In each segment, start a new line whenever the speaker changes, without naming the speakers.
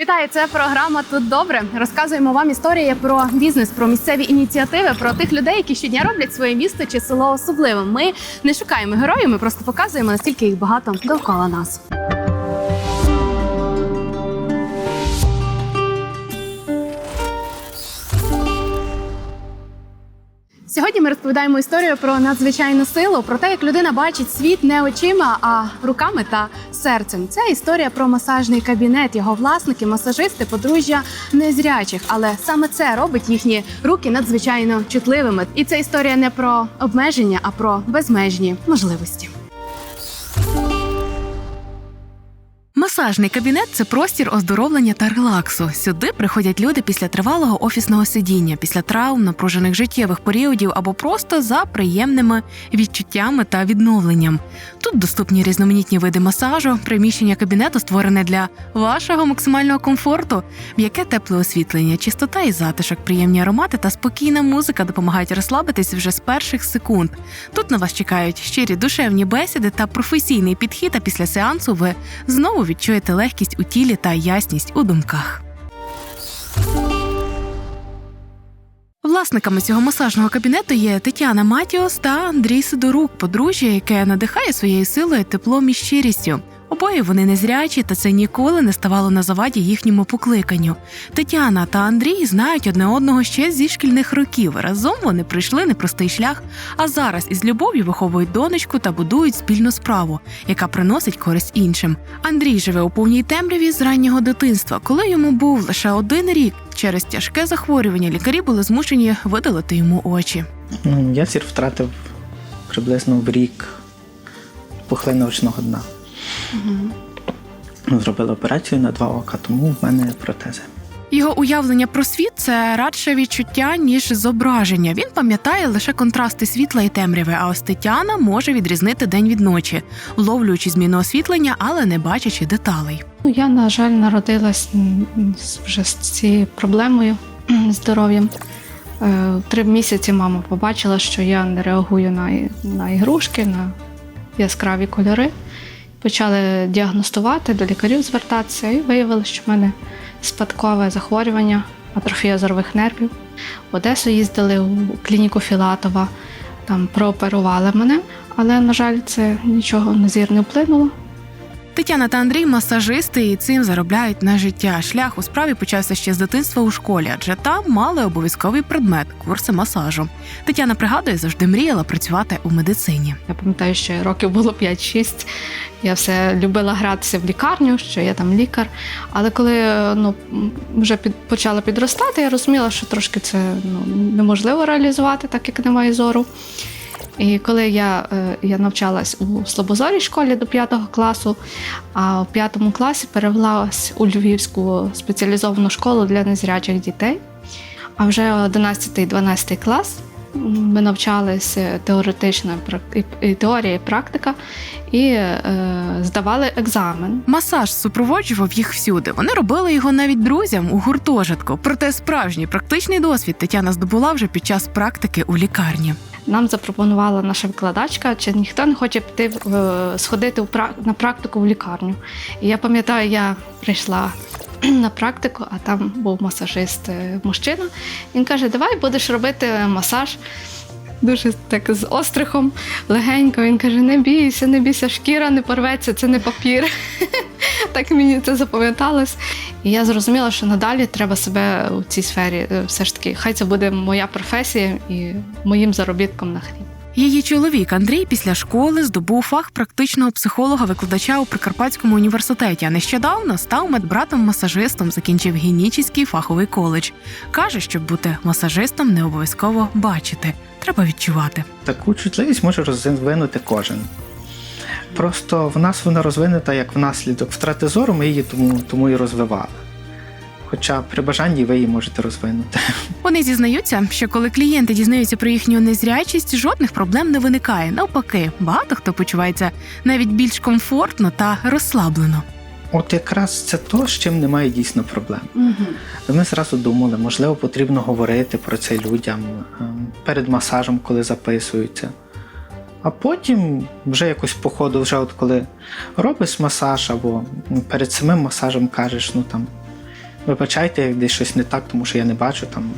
Вітаю, це програма Тут добре. Розказуємо вам історії про бізнес, про місцеві ініціативи, про тих людей, які щодня роблять своє місто чи село особливим. Ми не шукаємо героїв, ми просто показуємо наскільки їх багато довкола нас. Сьогодні ми розповідаємо історію про надзвичайну силу, про те, як людина бачить світ не очима, а руками та серцем. Це історія про масажний кабінет. Його власники, масажисти, подружжя незрячих. Але саме це робить їхні руки надзвичайно чутливими. І це історія не про обмеження, а про безмежні можливості.
Масажний кабінет це простір оздоровлення та релаксу. Сюди приходять люди після тривалого офісного сидіння, після травм, напружених життєвих періодів або просто за приємними відчуттями та відновленням. Тут доступні різноманітні види масажу. Приміщення кабінету створене для вашого максимального комфорту, м'яке тепле освітлення, чистота і затишок, приємні аромати та спокійна музика допомагають розслабитись вже з перших секунд. Тут на вас чекають щирі душевні бесіди та професійний підхід. А після сеансу ви знову відчуєте легкість у тілі та ясність у думках. Власниками цього масажного кабінету є Тетяна Матіос та Андрій Сидорук, подружжя, яке надихає своєю силою, теплом і щирістю. Обоє вони незрячі, та це ніколи не ставало на заваді їхньому покликанню. Тетяна та Андрій знають одне одного ще зі шкільних років. Разом вони пройшли непростий шлях, а зараз із любов'ю виховують донечку та будують спільну справу, яка приносить користь іншим. Андрій живе у повній темряві з раннього дитинства. Коли йому був лише один рік, через тяжке захворювання лікарі були змушені видалити йому очі.
Я зір втратив приблизно в рік пухлина очного дна. Угу. Зробили операцію на два ока, тому в мене протези.
Його уявлення про світ це радше відчуття, ніж зображення. Він пам'ятає лише контрасти світла і темряви. А ось Тетяна може відрізнити день від ночі, вловлюючи зміну освітлення, але не бачачи деталей.
Ну, Я, на жаль, народилась вже з цією проблемою здоров'ям. Е, Три місяці мама побачила, що я не реагую на, на ігрушки, на яскраві кольори. Почали діагностувати, до лікарів звертатися, і виявили, що в мене спадкове захворювання, атрофія зорових нервів. В Одесу їздили у клініку Філатова, там прооперували мене, але, на жаль, це нічого на зір не вплинуло.
Тетяна та Андрій масажисти і цим заробляють на життя. Шлях у справі почався ще з дитинства у школі, адже там мали обов'язковий предмет курси масажу. Тетяна пригадує, завжди мріяла працювати у медицині.
Я пам'ятаю, що років було 5-6. Я все любила гратися в лікарню, що я там лікар. Але коли ну, вже під, почала підростати, я розуміла, що трошки це ну, неможливо реалізувати, так як немає зору. І коли я, е, я навчалась у слабозорій школі до 5 класу, а в 5 класі перевелась у Львівську спеціалізовану школу для незрячих дітей. А вже 11-12 клас ми навчалися і- і теорія і практика, і е, здавали екзамен.
Масаж супроводжував їх всюди. Вони робили його навіть друзям у гуртожитку. Проте справжній практичний досвід Тетяна здобула вже під час практики у лікарні.
Нам запропонувала наша викладачка, чи ніхто не хоче піти в- сходити на практику в лікарню. І я пам'ятаю, я прийшла на практику, а там був масажист е, мужчина. Він каже: Давай будеш робити масаж. Дуже так з острихом, легенько. Він каже: не бійся, не бійся, шкіра не порветься, це не папір. так мені це запам'яталось. І я зрозуміла, що надалі треба себе у цій сфері е, все ж таки, хай це буде моя професія і моїм заробітком на хліб.
Її чоловік Андрій після школи здобув фах практичного психолога-викладача у Прикарпатському університеті. А нещодавно став медбратом-масажистом, закінчив гінічний фаховий коледж. Каже, щоб бути масажистом, не обов'язково бачити, треба відчувати.
Таку чутливість може розвинути кожен. Просто в нас вона розвинута як внаслідок втрати зору, ми її тому, тому і розвивали. Хоча при бажанні ви її можете розвинути.
Вони зізнаються, що коли клієнти дізнаються про їхню незрячість, жодних проблем не виникає. Навпаки, багато хто почувається навіть більш комфортно та розслаблено.
От якраз це то, з чим немає дійсно проблем. Ми зразу думали, можливо, потрібно говорити про це людям ем, перед масажем, коли записуються. А потім, вже якось по ходу, вже от коли робиш масаж або перед самим масажем кажеш, ну там вибачайте, як десь щось не так, тому що я не бачу там.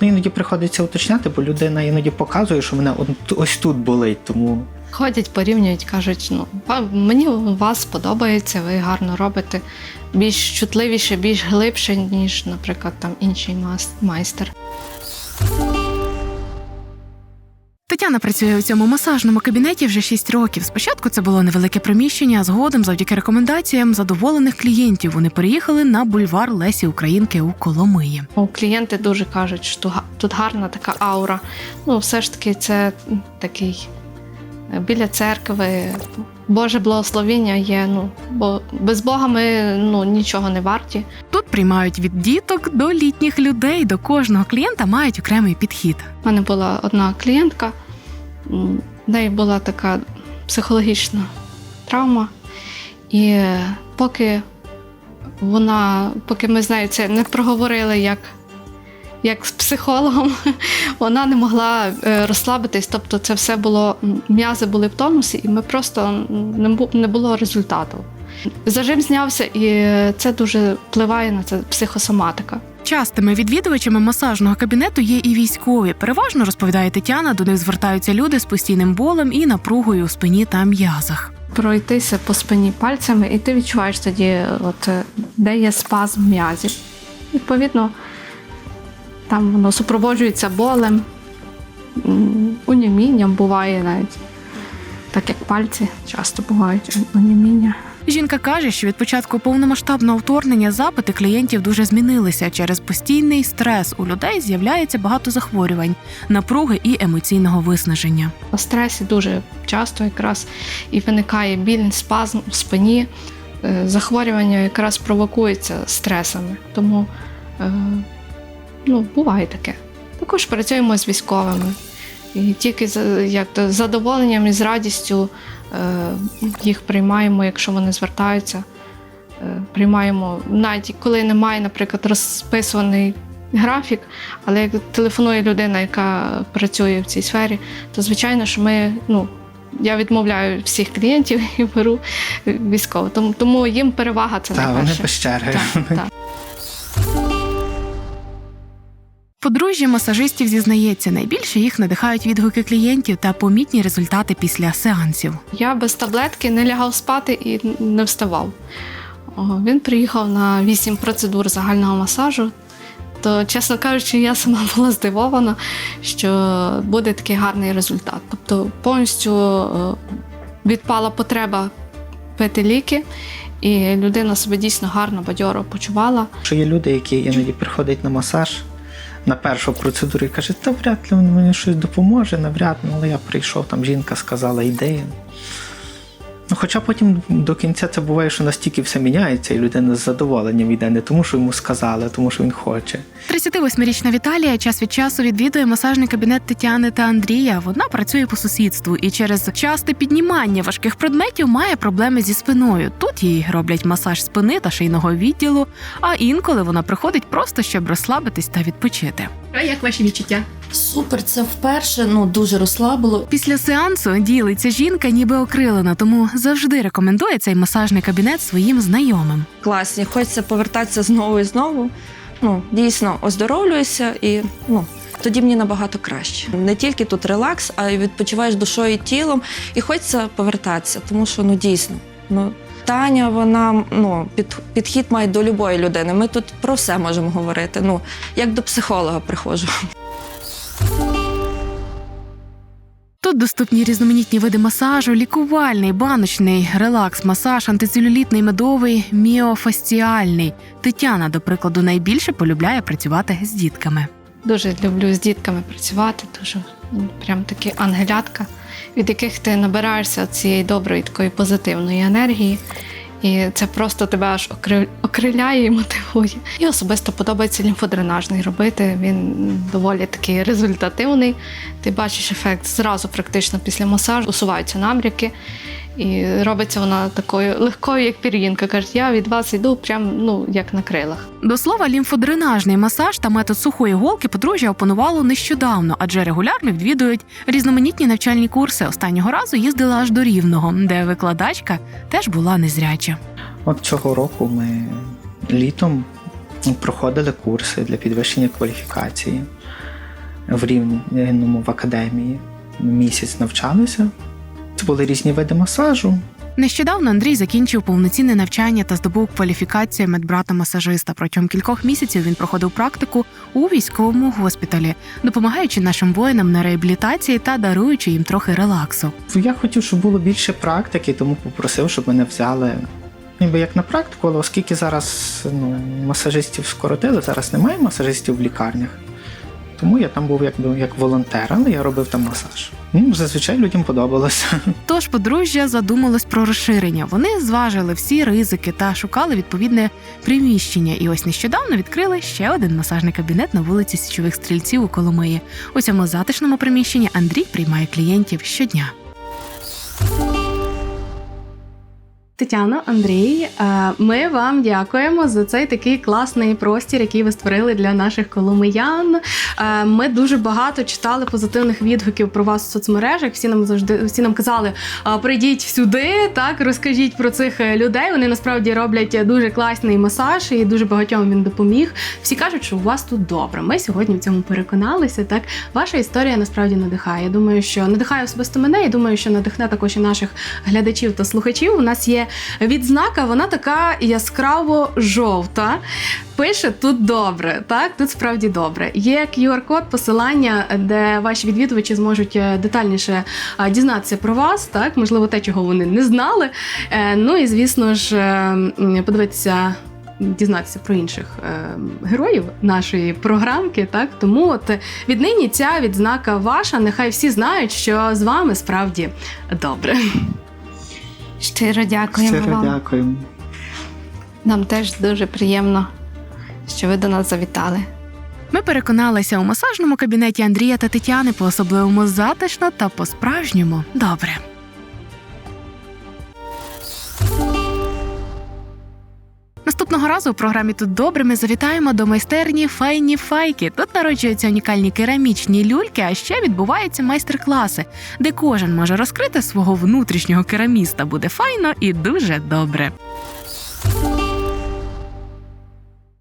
Ну іноді приходиться уточняти, бо людина іноді показує, що мене ось тут болить, тому
Ходять, порівнюють, кажуть, ну мені вас подобається, ви гарно робите більш чутливіше, більш глибше, ніж, наприклад, там інший майстер.
Тетяна працює у цьому масажному кабінеті вже 6 років. Спочатку це було невелике приміщення, а згодом, завдяки рекомендаціям задоволених клієнтів, вони переїхали на бульвар Лесі Українки у Коломиї.
Клієнти дуже кажуть, що тут гарна така аура. Ну, все ж таки, це такий біля церкви. Боже благословіння є. Ну, бо без Бога ми ну, нічого не варті.
Тут приймають від діток до літніх людей. До кожного клієнта мають окремий підхід.
У мене була одна клієнтка, в неї була така психологічна травма. І поки вона, поки ми з нею це не проговорили як, як з психологом, вона не могла е, розслабитись. Тобто це все було, м'язи були в тонусі, і ми просто не було результату. Зажим знявся, і це дуже впливає на це психосоматика.
Частими відвідувачами масажного кабінету є і військові. Переважно розповідає Тетяна, до них звертаються люди з постійним болем і напругою у спині та м'язах.
пройтися по спині пальцями, і ти відчуваєш тоді, от, де є спазм м'язів. Відповідно, там воно супроводжується болем, унімінням буває навіть. Так як пальці часто бувають уніміння.
Жінка каже, що від початку повномасштабного вторгнення запити клієнтів дуже змінилися. Через постійний стрес у людей з'являється багато захворювань, напруги і емоційного виснаження.
У стресі дуже часто якраз і виникає біль, спазм у спині. Е, Захворювання якраз провокується стресами. Тому е, ну, буває таке. Також працюємо з військовими. І тільки з як то, з задоволенням і з радістю е, їх приймаємо, якщо вони звертаються. Е, приймаємо, навіть коли немає, наприклад, розписаний графік, але як телефонує людина, яка працює в цій сфері, то звичайно, що ми, ну, я відмовляю всіх клієнтів і беру військових. Тому, тому їм перевага це
та, вони
найперше.
без черги.
Так, так.
Подружжя масажистів зізнається, найбільше їх надихають відгуки клієнтів та помітні результати після сеансів.
Я без таблетки не лягав спати і не вставав. Він приїхав на 8 процедур загального масажу. То, чесно кажучи, я сама була здивована, що буде такий гарний результат. Тобто повністю е, відпала потреба пити ліки, і людина себе дійсно гарно, бадьоро почувала.
Що є люди, які іноді приходять на масаж на першу процедуру і каже, та вряд ли мені щось допоможе, навряд, ну, але я прийшов, там жінка сказала, йди. Ну, хоча потім до кінця це буває, що настільки все міняється, і людина з задоволенням йде, не тому, що йому сказали, а тому, що він хоче.
38-річна Віталія час від часу відвідує масажний кабінет Тетяни та Андрія. Вона працює по сусідству і через часте піднімання важких предметів має проблеми зі спиною. Тут їй роблять масаж спини та шийного відділу, а інколи вона приходить просто щоб розслабитись та відпочити.
А як ваші відчуття?
Супер, це вперше ну дуже розслабило.
Після сеансу ділиться жінка, ніби окрилена, тому завжди рекомендує цей масажний кабінет своїм знайомим.
класні. Хочеться повертатися знову і знову. Ну, дійсно оздоровлююся і ну, тоді мені набагато краще. Не тільки тут релакс, а й відпочиваєш душою і тілом, і хочеться повертатися, тому що ну дійсно. Ну, Таня, вона ну, під, підхід має до любої людини. Ми тут про все можемо говорити. Ну, як до психолога приходжу.
Тут доступні різноманітні види масажу, лікувальний, баночний, релакс-масаж, антицелюлітний, медовий, міофасціальний. Тетяна, до прикладу, найбільше полюбляє працювати з дітками.
Дуже люблю з дітками працювати, дуже ну, прям такі ангелятка, від яких ти набираєшся цієї доброї, такої позитивної енергії. І це просто тебе аж окриляє і мотивує. І особисто подобається лімфодренажний робити. Він доволі такий результативний. Ти бачиш ефект зразу, практично після масажу, усуваються набряки. І робиться вона такою легкою, як пір'їнка. Кажуть, я від вас йду прям ну, як на крилах.
До слова, лімфодренажний масаж та метод сухої голки подружжя опанувало нещодавно, адже регулярно відвідують різноманітні навчальні курси. Останнього разу їздила аж до Рівного, де викладачка теж була незряча.
От цього року ми літом проходили курси для підвищення кваліфікації в рівному в академії. Місяць навчалися. Це були різні види масажу.
Нещодавно Андрій закінчив повноцінне навчання та здобув кваліфікацію медбрата-масажиста. Протягом кількох місяців він проходив практику у військовому госпіталі, допомагаючи нашим воїнам на реабілітації та даруючи їм трохи релаксу.
Я хотів, щоб було більше практики, тому попросив, щоб мене взяли ніби як на практику, але оскільки зараз ну, масажистів скоротили, зараз немає масажистів в лікарнях. Тому я там був якби як волонтер, але я робив там масаж. Ну, зазвичай людям подобалося.
Тож подружжя задумалось про розширення. Вони зважили всі ризики та шукали відповідне приміщення. І ось нещодавно відкрили ще один масажний кабінет на вулиці Січових стрільців у Коломиї. У цьому затишному приміщенні Андрій приймає клієнтів щодня.
Тетяно, Андрій, е, ми вам дякуємо за цей такий класний простір, який ви створили для наших коломиян. Е, Ми дуже багато читали позитивних відгуків про вас в соцмережах. Всі нам завжди всі нам казали: прийдіть сюди, так розкажіть про цих е, людей. Вони насправді роблять дуже класний масаж і дуже багатьом він допоміг. Всі кажуть, що у вас тут добре. Ми сьогодні в цьому переконалися. Так, ваша історія насправді надихає. Я думаю, що надихає особисто мене, і думаю, що надихне також і наших глядачів та слухачів. У нас є відзнака, вона така яскраво жовта. Пише тут добре, так тут справді добре. Є QR-код, посилання, де ваші відвідувачі зможуть е, детальніше е, дізнатися про вас, так можливо, те, чого вони не знали. Е, Ну і звісно ж, подивитися. Дізнатися про інших е, героїв нашої програмки, так тому от віднині ця відзнака ваша. Нехай всі знають, що з вами справді добре.
Щиро дякуємо
Щиро
вам.
дякуємо.
Нам теж дуже приємно, що ви до нас завітали.
Ми переконалися у масажному кабінеті Андрія та Тетяни по-особливому затишно та по-справжньому добре. Наступного разу у програмі тут добре ми завітаємо до майстерні Файні Файки. Тут народжуються унікальні керамічні люльки, а ще відбуваються майстер-класи, де кожен може розкрити свого внутрішнього кераміста. Буде файно і дуже добре.